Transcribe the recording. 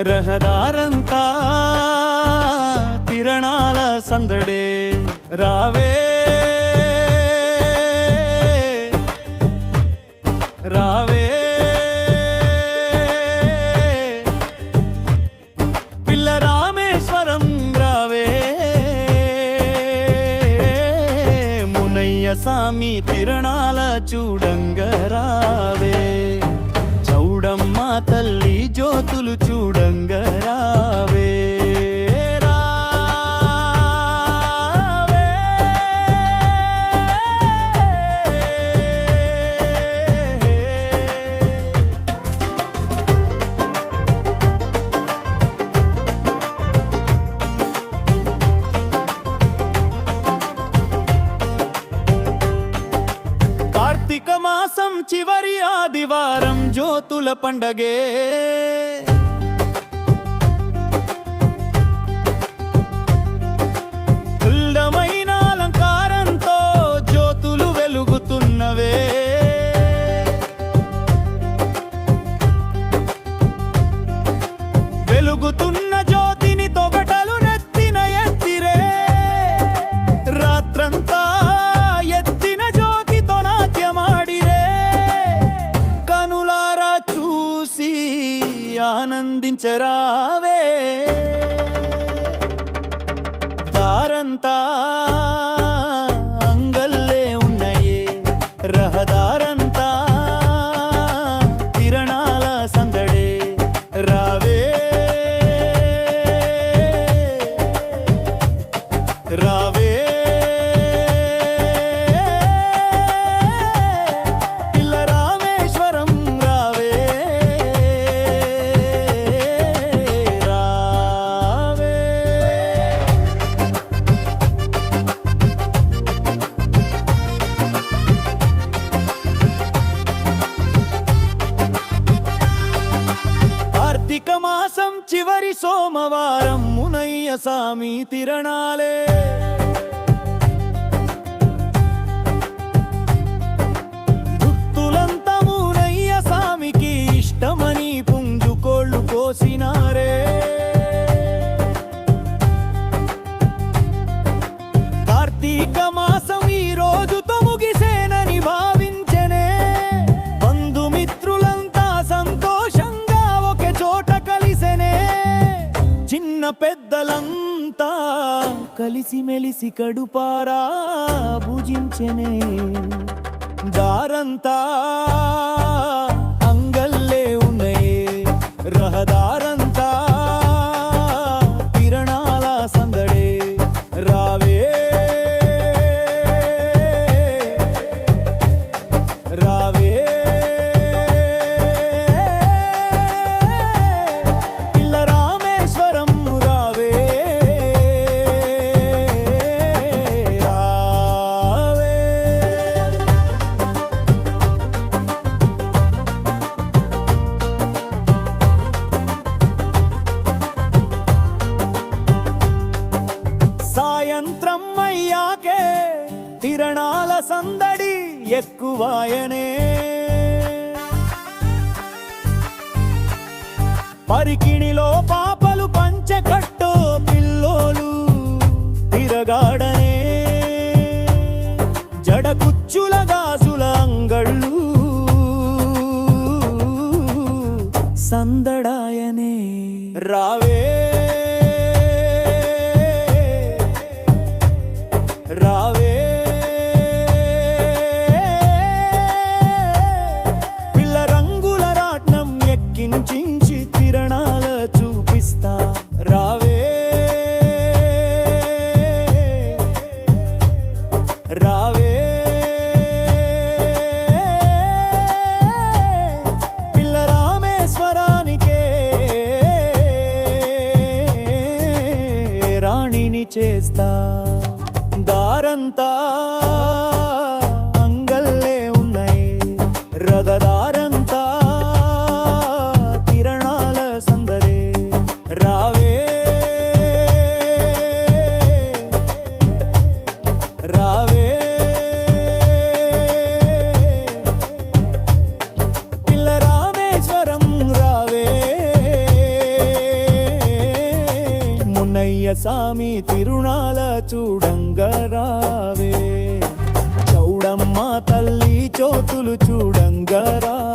రహదారంతా తిరణాల సందడే రావే రావే పిల్ల రామేశ్వరం రావే మునయ్య సామి తిరణాల చూడంగ రావే చూడమ్మా తల్లి జ్యోతులు చూడంగరావే. ఆదివారం పండగే. ఫుల్లమైన అలంకారంతో జ్యోతులు వెలుగుతున్నవే. ఆనందించరావే దారంతా చివరి సోమవారం మునయ్య సామి తిరణాలే. భక్తులంతా మునయ్య సామికి ఇష్టమని పుంజుకోళ్ళు కోసినారే. కార్తీక చిన్న పెద్దలంతా కలిసి మెలిసి కడుపారా భుజించెనే. దారంతా అంగల్లే ఉన్నాయే. రహదారంతా కిరణాల సందడే. రావే. రావే. సాయంత్రం అయ్యాకే తిరణాల సందడి ఎక్కువాయనే. పరికిణిలో పాపలు పంచెకట్టు పిల్లోలు తిరగాడనే. జడకుచ్చుల గాజుల అంగళ్ళు సందడాయనే. రావే రావే. పిల్ల రామేశ్వరానికే రాణిని చేస్తా దారంతా. సామి తిరునాల చూడంగరావే. చౌడమ్మ తల్లి చోతులు చూడంగరావే.